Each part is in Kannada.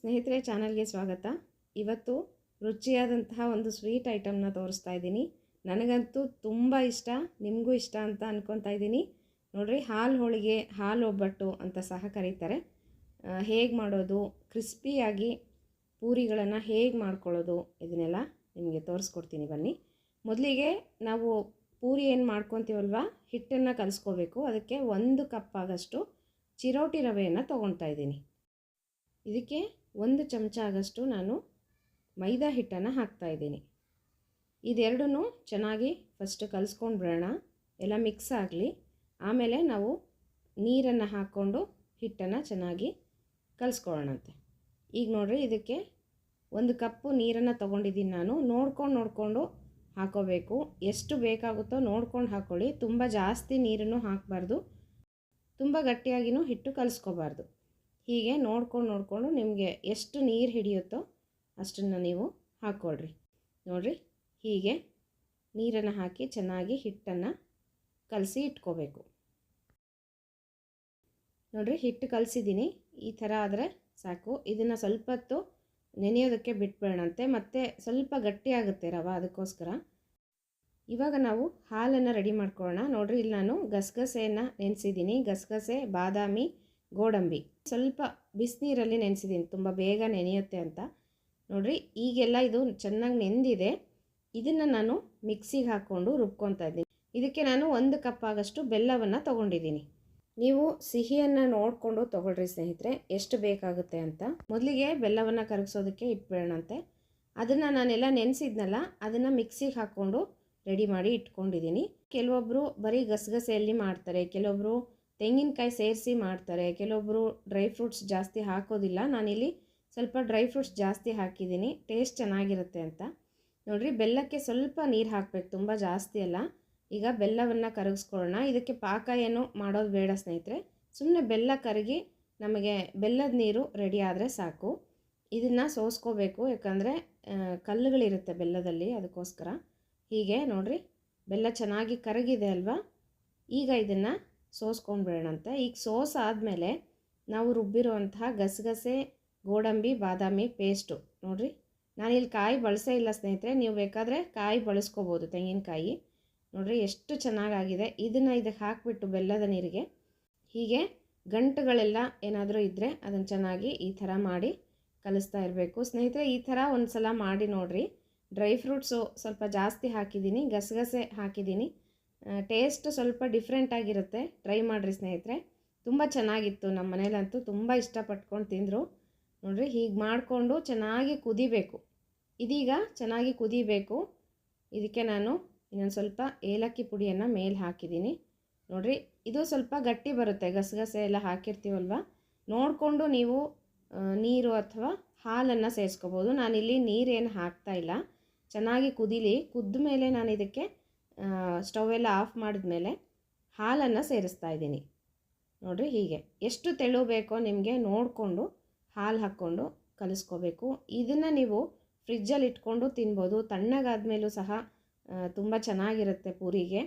ಸ್ನೇಹಿತರೆ, ಚಾನಲ್ಗೆ ಸ್ವಾಗತ. ಇವತ್ತು ರುಚಿಯಾದಂತಹ ಒಂದು ಸ್ವೀಟ್ ಐಟಮ್ನ ತೋರಿಸ್ತಾ ಇದ್ದೀನಿ. ನನಗಂತೂ ತುಂಬ ಇಷ್ಟ, ನಿಮಗೂ ಇಷ್ಟ ಅಂತ ಅನ್ಕೊತಾ ಇದ್ದೀನಿ. ನೋಡಿರಿ, ಹಾಲು ಹೋಳಿಗೆ, ಹಾಲು ಒಬ್ಬಟ್ಟು ಅಂತ ಸಹ ಕರೀತಾರೆ. ಹೇಗೆ ಮಾಡೋದು, ಕ್ರಿಸ್ಪಿಯಾಗಿ ಪೂರಿಗಳನ್ನು ಹೇಗೆ ಮಾಡ್ಕೊಳ್ಳೋದು ಇದನ್ನೆಲ್ಲ ನಿಮಗೆ ತೋರಿಸ್ಕೊಡ್ತೀನಿ ಬನ್ನಿ. ಮೊದಲಿಗೆ ನಾವು ಪೂರಿ ಏನು ಮಾಡ್ಕೊತೀವಲ್ವ, ಹಿಟ್ಟನ್ನು ಕಲಿಸ್ಕೋಬೇಕು. ಅದಕ್ಕೆ ಒಂದು ಕಪ್ ಆಗಷ್ಟು ಚಿರೋಟಿ ರವೆಯನ್ನು ತೊಗೊಳ್ತಾ ಇದ್ದೀನಿ. ಇದಕ್ಕೆ ಒಂದು ಚಮಚ ಆಗಷ್ಟು ನಾನು ಮೈದಾ ಹಿಟ್ಟನ್ನು ಹಾಕ್ತಾ ಇದ್ದೀನಿ. ಇದೆರಡೂ ಚೆನ್ನಾಗಿ ಫಸ್ಟ್ ಕಲಿಸ್ಕೊಂಡು ಬಿಡೋಣ ಎಲ್ಲ ಮಿಕ್ಸ್ ಆಗಲಿ. ಆಮೇಲೆ ನಾವು ನೀರನ್ನು ಹಾಕ್ಕೊಂಡು ಹಿಟ್ಟನ್ನು ಚೆನ್ನಾಗಿ ಕಲಿಸ್ಕೊಳ್ಳೋಣಂತೆ. ಈಗ ನೋಡಿರಿ ಇದಕ್ಕೆ ಒಂದು ಕಪ್ಪು ನೀರನ್ನು ತೊಗೊಂಡಿದ್ದೀನಿ ನಾನು. ನೋಡ್ಕೊಂಡು ನೋಡಿಕೊಂಡು ಹಾಕೋಬೇಕು. ಎಷ್ಟು ಬೇಕಾಗುತ್ತೋ ನೋಡ್ಕೊಂಡು ಹಾಕ್ಕೊಳ್ಳಿ ತುಂಬ ಜಾಸ್ತಿ ನೀರನ್ನು ಹಾಕಬಾರ್ದು. ತುಂಬ ಗಟ್ಟಿಯಾಗಿನೂ ಹಿಟ್ಟು ಕಲಿಸ್ಕೋಬಾರ್ದು. ಹೀಗೆ ನೋಡ್ಕೊಂಡು ನೋಡಿಕೊಂಡು ನಿಮಗೆ ಎಷ್ಟು ನೀರು ಹಿಡಿಯುತ್ತೋ ಅಷ್ಟನ್ನು ನೀವು ಹಾಕ್ಕೊಳ್ರಿ ನೋಡಿರಿ, ಹೀಗೆ ನೀರನ್ನು ಹಾಕಿ ಚೆನ್ನಾಗಿ ಹಿಟ್ಟನ್ನು ಕಲಸಿ ಇಟ್ಕೋಬೇಕು. ನೋಡಿರಿ, ಹಿಟ್ಟು ಕಲಸಿದ್ದೀನಿ. ಈ ಥರ ಆದರೆ ಸಾಕು. ಇದನ್ನು ಸ್ವಲ್ಪ ಹೊತ್ತು ನೆನೆಯೋದಕ್ಕೆ ಬಿಟ್ಬೇಡಂತೆ ಮತ್ತು ಸ್ವಲ್ಪ ಗಟ್ಟಿಯಾಗುತ್ತೆ ರವೆ ಅದಕ್ಕೋಸ್ಕರ. ಇವಾಗ ನಾವು ಹಾಲನ್ನು ರೆಡಿ ಮಾಡ್ಕೊಳ್ಳೋಣ. ನೋಡಿರಿ, ಇಲ್ಲಿ ನಾನು ಗಸಗಸೆಯನ್ನು ನೆನೆಸಿದ್ದೀನಿ. ಗಸಗಸೆ, ಬಾದಾಮಿ ಗೋಡಂಬಿ. ಸ್ವಲ್ಪ ಬಿಸಿನೀರಲ್ಲಿ ನೆನೆಸಿದ್ದೀನಿ ತುಂಬ ಬೇಗ ನೆನೆಯುತ್ತೆ ಅಂತ. ನೋಡಿರಿ, ಈಗೆಲ್ಲ ಇದು ಚೆನ್ನಾಗಿ ನೆಂದಿದೆ. ಇದನ್ನು ನಾನು ಮಿಕ್ಸಿಗೆ ಹಾಕ್ಕೊಂಡು ರುಬ್ಕೊತಾ ಇದ್ದೀನಿ. ಇದಕ್ಕೆ ನಾನು ಒಂದು ಕಪ್ ಆಗಷ್ಟು ಬೆಲ್ಲವನ್ನು ತೊಗೊಂಡಿದ್ದೀನಿ. ನೀವು ಸಿಹಿಯನ್ನು ನೋಡಿಕೊಂಡು ತೊಗೊಳ್ರಿ ಸ್ನೇಹಿತರೆ, ಎಷ್ಟು ಬೇಕಾಗುತ್ತೆ ಅಂತ. ಮೊದಲಿಗೆ ಬೆಲ್ಲವನ್ನು ಕರಗಿಸೋದಕ್ಕೆ ಇಟ್ಬಿಡೋಣಂತೆ. ಅದನ್ನು ನಾನೆಲ್ಲ ನೆನೆಸಿದ್ನಲ್ಲ, ಅದನ್ನು ಮಿಕ್ಸಿಗೆ ಹಾಕ್ಕೊಂಡು ರೆಡಿ ಮಾಡಿ ಇಟ್ಕೊಂಡಿದ್ದೀನಿ. ಕೆಲವೊಬ್ಬರು ಬರೀ ಗಸಗಸೆಯಲ್ಲಿ ಮಾಡ್ತಾರೆ ಕೆಲವೊಬ್ಬರು ತೆಂಗಿನಕಾಯಿ ಸೇರಿಸಿ ಮಾಡ್ತಾರೆ. ಕೆಲವೊಬ್ಬರು ಡ್ರೈ ಫ್ರೂಟ್ಸ್ ಜಾಸ್ತಿ ಹಾಕೋದಿಲ್ಲ. ನಾನಿಲ್ಲಿ ಸ್ವಲ್ಪ ಡ್ರೈ ಫ್ರೂಟ್ಸ್ ಜಾಸ್ತಿ ಹಾಕಿದ್ದೀನಿ. ಟೇಸ್ಟ್ ಚೆನ್ನಾಗಿರುತ್ತೆ ಅಂತ. ನೋಡಿರಿ, ಬೆಲ್ಲಕ್ಕೆ ಸ್ವಲ್ಪ ನೀರು ಹಾಕಬೇಕು. ತುಂಬ ಜಾಸ್ತಿ ಅಲ್ಲ. ಈಗ ಬೆಲ್ಲವನ್ನು ಕರಗಿಸ್ಕೊಳ್ಳೋಣ. ಇದಕ್ಕೆ ಪಾಕ ಏನು ಮಾಡೋದು ಬೇಡ ಸ್ನೇಹಿತರೆ. ಸುಮ್ಮನೆ ಬೆಲ್ಲ ಕರಗಿ ನಮಗೆ ಬೆಲ್ಲದ ನೀರು ರೆಡಿ ಆದರೆ ಸಾಕು. ಇದನ್ನು ಸೋಸ್ಕೋಬೇಕು. ಯಾಕಂದರೆ ಕಲ್ಲುಗಳಿರುತ್ತೆ ಬೆಲ್ಲದಲ್ಲಿ ಅದಕ್ಕೋಸ್ಕರ. ಹೀಗೆ ನೋಡಿರಿ, ಬೆಲ್ಲ ಚೆನ್ನಾಗಿ ಕರಗಿದೆ ಅಲ್ವಾ? ಈಗ ಇದನ್ನು ಸೋಸ್ಕೊಂಡ್ಬಿಡೋಣಂತೆ. ಈಗ ಸೋಸ್ ಆದಮೇಲೆ ನಾವು ರುಬ್ಬಿರುವಂತಹ ಗಸಗಸೆ, ಗೋಡಂಬಿ, ಬಾದಾಮಿ ಪೇಸ್ಟು ನೋಡಿರಿ. ನಾನಿಲ್ಲಿ ಕಾಯಿ ಬಳಸೇ ಇಲ್ಲ ಸ್ನೇಹಿತರೆ, ನೀವು ಬೇಕಾದರೆ ಕಾಯಿ ಬಳಸ್ಕೋಬೋದು ತೆಂಗಿನಕಾಯಿ. ನೋಡಿರಿ ಎಷ್ಟು ಚೆನ್ನಾಗಾಗಿದೆ. ಇದನ್ನು ಇದಕ್ಕೆ ಹಾಕಿಬಿಟ್ಟು ಬೆಲ್ಲದ ನೀರಿಗೆ ಹೀಗೆ ಗಂಟುಗಳೆಲ್ಲ ಏನಾದರೂ ಇದ್ದರೆ ಅದನ್ನು ಚೆನ್ನಾಗಿ ಈ ಥರ ಮಾಡಿ ಕಲಿಸ್ತಾ ಇರಬೇಕು. ಸ್ನೇಹಿತರೆ, ಈ ಥರ ಒಂದು ಸಲ ಮಾಡಿ ನೋಡಿರಿ. ಡ್ರೈ ಫ್ರೂಟ್ಸು ಸ್ವಲ್ಪ ಜಾಸ್ತಿ ಹಾಕಿದ್ದೀನಿ, ಗಸಗಸೆ ಹಾಕಿದ್ದೀನಿ. ಟೇಸ್ಟ್ ಸ್ವಲ್ಪ ಡಿಫ್ರೆಂಟ್ ಆಗಿರುತ್ತೆ. ಟ್ರೈ ಮಾಡಿರಿ ಸ್ನೇಹಿತರೆ. ತುಂಬ ಚೆನ್ನಾಗಿತ್ತು. ನಮ್ಮ ಮನೇಲಂತೂ ತುಂಬ ಇಷ್ಟಪಟ್ಕೊಂಡು ತಿಂದರು. ನೋಡಿರಿ, ಹೀಗೆ ಮಾಡಿಕೊಂಡು ಚೆನ್ನಾಗಿ ಕುದಿಬೇಕು. ಇದೀಗ ಚೆನ್ನಾಗಿ ಕುದಿಬೇಕು. ಇದಕ್ಕೆ ನಾನು ಇನ್ನೊಂದು ಸ್ವಲ್ಪ ಏಲಕ್ಕಿ ಪುಡಿಯನ್ನು ಮೇಲೆ ಹಾಕಿದ್ದೀನಿ. ನೋಡಿರಿ, ಇದು ಸ್ವಲ್ಪ ಗಟ್ಟಿ ಬರುತ್ತೆ. ಗಸಗಸೆ ಎಲ್ಲ ಹಾಕಿರ್ತೀವಲ್ವ? ನೋಡಿಕೊಂಡು ನೀವು ನೀರು ಅಥವಾ ಹಾಲನ್ನು ಸೇರಿಸ್ಕೋಬೋದು. ನಾನಿಲ್ಲಿ ನೀರೇನು ಹಾಕ್ತಾ ಇಲ್ಲ. ಚೆನ್ನಾಗಿ ಕುದೀಲಿ. ಕುದ್ದ ಮೇಲೆ ನಾನು ಇದಕ್ಕೆ ಸ್ಟವ್ ಎಲ್ಲ ಆಫ್ ಮಾಡಿದ ಮೇಲೆ ಹಾಲನ್ನು ಸೇರಿಸ್ತಾ ಇದ್ದೀನಿ. ನೋಡಿರಿ ಹೀಗೆ. ಎಷ್ಟು ತೆಳು ಬೇಕೋ ನಿಮಗೆ ನೋಡಿಕೊಂಡು ಹಾಲು ಹಾಕ್ಕೊಂಡು ಕಲಿಸ್ಕೋಬೇಕು. ಇದನ್ನು ನೀವು ಫ್ರಿಜ್ಜಲ್ಲಿ ಇಟ್ಕೊಂಡು ತಿನ್ಬೋದು. ತಣ್ಣಗಾದ್ಮೇಲೂ ಸಹ ತುಂಬ ಚೆನ್ನಾಗಿರುತ್ತೆ ಪೂರಿಗೆ.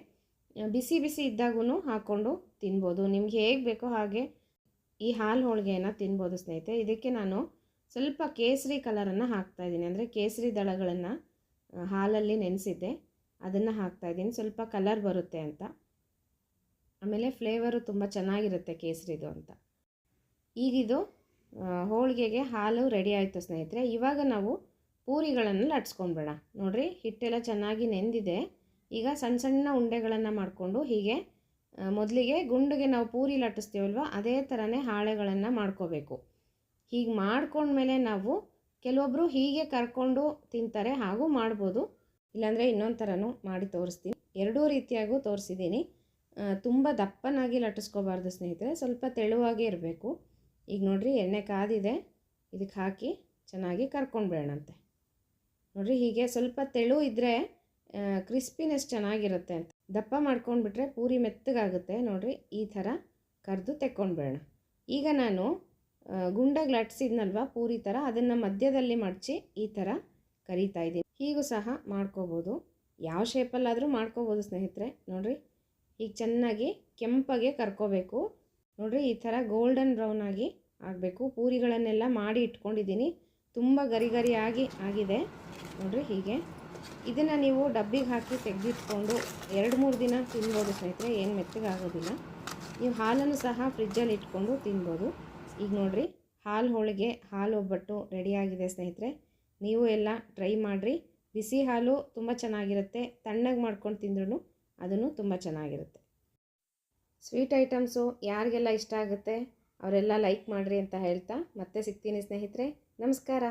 ಬಿಸಿ ಬಿಸಿ ಇದ್ದಾಗೂ ಹಾಕ್ಕೊಂಡು ತಿನ್ಬೋದು. ನಿಮ್ಗೆ ಹೇಗೆ ಬೇಕೋ ಹಾಗೆ ಈ ಹಾಲು ಹೋಳಿಗೆಯನ್ನು ತಿನ್ಬೋದು ಸ್ನೇಹಿತರೆ. ಇದಕ್ಕೆ ನಾನು ಸ್ವಲ್ಪ ಕೇಸರಿ ಕಲರನ್ನು ಹಾಕ್ತಾಯಿದ್ದೀನಿ ಅಂದರೆ ಕೇಸರಿ ದಳಗಳನ್ನು ಹಾಲಲ್ಲಿ ನೆನೆಸಿದ್ದೆ. ಅದನ್ನು ಹಾಕ್ತಾಯಿದ್ದೀನಿ ಸ್ವಲ್ಪ ಕಲರ್ ಬರುತ್ತೆ ಅಂತ. ಆಮೇಲೆ ಫ್ಲೇವರು ತುಂಬ ಚೆನ್ನಾಗಿರುತ್ತೆ ಕೇಸರಿದು ಅಂತ. ಈಗಿದು ಹೋಳಿಗೆಗೆ ಹಾಲು ರೆಡಿ ಆಯಿತು ಸ್ನೇಹಿತರೆ. ಇವಾಗ ನಾವು ಪೂರಿಗಳನ್ನು ಲಟ್ಸ್ಕೊಂಡ್ಬೇಡ. ನೋಡಿರಿ, ಹಿಟ್ಟೆಲ್ಲ ಚೆನ್ನಾಗಿ ನೆಂದಿದೆ. ಈಗ ಸಣ್ಣ ಸಣ್ಣ ಉಂಡೆಗಳನ್ನು ಮಾಡಿಕೊಂಡು ಹೀಗೆ ಮೊದಲಿಗೆ ಗುಂಡಿಗೆ ನಾವು ಪೂರಿ ಲಟ್ಟಿಸ್ತೀವಲ್ವ, ಅದೇ ಥರನೇ ಹಾಳೆಗಳನ್ನು ಮಾಡ್ಕೋಬೇಕು. ಹೀಗೆ ಮಾಡ್ಕೊಂಡ್ಮೇಲೆ ನಾವು ಕೆಲವೊಬ್ಬರು ಹೀಗೆ ಕರ್ಕೊಂಡು ತಿಂತಾರೆ ಹಾಗೂ ಮಾಡ್ಬೋದು. ಇಲ್ಲಾಂದರೆ ಇನ್ನೊಂದು ಥರನೂ ಮಾಡಿ ತೋರಿಸ್ತೀನಿ. ಎರಡೂ ರೀತಿಯಾಗೂ ತೋರಿಸಿದ್ದೀನಿ. ತುಂಬ ದಪ್ಪನಾಗಿ ಲಟ್ಟಿಸ್ಕೋಬಾರ್ದು ಸ್ನೇಹಿತರೆ. ಸ್ವಲ್ಪ ತೆಳುವಾಗೇ ಇರಬೇಕು. ಈಗ ನೋಡಿರಿ ಎಣ್ಣೆ ಕಾದಿದೆ. ಇದಕ್ಕೆ ಹಾಕಿ ಚೆನ್ನಾಗಿ ಕರ್ಕೊಂಡ್ಬಿಡೋಣಂತೆ. ನೋಡಿರಿ ಹೀಗೆ ಸ್ವಲ್ಪ ತೆಳು ಇದ್ದರೆ ಕ್ರಿಸ್ಪಿನೆಸ್ ಚೆನ್ನಾಗಿರುತ್ತೆ ಅಂತ. ದಪ್ಪ ಮಾಡ್ಕೊಂಡ್ಬಿಟ್ರೆ ಪೂರಿ ಮೆತ್ತಗಾಗುತ್ತೆ. ನೋಡಿರಿ ಈ ಥರ ಕರೆದು ತೆಕ್ಕೊಂಡ್ಬಿಡೋಣ. ಈಗ ನಾನು ಗುಂಡಾಗಿ ಲಟ್ಸಿದ್ನಲ್ವ ಪೂರಿ ಥರ, ಅದನ್ನು ಮಧ್ಯದಲ್ಲಿ ಮಡಚಿ ಈ ಥರ ಕರಿತಾ ಇದ್ದೀನಿ. ಹೀಗೂ ಸಹ ಮಾಡ್ಕೋಬೋದು. ಯಾವ ಶೇಪಲ್ಲಾದರೂ ಮಾಡ್ಕೋಬೋದು ಸ್ನೇಹಿತರೆ. ನೋಡಿರಿ, ಈಗ ಚೆನ್ನಾಗಿ ಕೆಂಪಗೆ ಕರ್ಕೋಬೇಕು. ನೋಡಿರಿ, ಈ ಥರ ಗೋಲ್ಡನ್ ಬ್ರೌನ್ ಆಗಿ ಆಗಬೇಕು. ಪೂರಿಗಳನ್ನೆಲ್ಲ ಮಾಡಿ ಇಟ್ಕೊಂಡಿದ್ದೀನಿ. ತುಂಬ ಗರಿ ಗರಿಯಾಗಿ ಆಗಿದೆ. ನೋಡಿರಿ ಹೀಗೆ. ಇದನ್ನು ನೀವು ಡಬ್ಬಿಗೆ ಹಾಕಿ ತೆಗೆದಿಟ್ಕೊಂಡು ಎರಡು ಮೂರು ದಿನ ತಿನ್ಬೋದು ಸ್ನೇಹಿತರೆ. ಏನು ಮೆತ್ತಗಾಗೋದಿಲ್ಲ ನೀವು ಹಾಲನ್ನು ಸಹ ಫ್ರಿಜ್ಜಲ್ಲಿ ಇಟ್ಕೊಂಡು ತಿನ್ಬೋದು. ಈಗ ನೋಡಿರಿ, ಹಾಲು ಹೋಳಿಗೆ, ಹಾಲು ಒಬ್ಬಟ್ಟು ರೆಡಿಯಾಗಿದೆ ಸ್ನೇಹಿತರೆ. ನೀವು ಎಲ್ಲ ಟ್ರೈ ಮಾಡಿರಿ. ಬಿಸಿ ಹಾಲು ತುಂಬ ಚೆನ್ನಾಗಿರುತ್ತೆ, ತಣ್ಣಗೆ ಮಾಡ್ಕೊಂಡು ತಿಂದ್ರೂ ಅದನ್ನು ತುಂಬ ಚೆನ್ನಾಗಿರುತ್ತೆ. ಸ್ವೀಟ್ ಐಟಮ್ಸು ಯಾರಿಗೆಲ್ಲ ಇಷ್ಟ ಆಗುತ್ತೆ, ಅವರೆಲ್ಲ ಲೈಕ್ ಮಾಡಿರಿ ಅಂತ ಹೇಳ್ತಾ ಮತ್ತೆ ಸಿಗ್ತೀನಿ ಸ್ನೇಹಿತರೆ, ನಮಸ್ಕಾರ.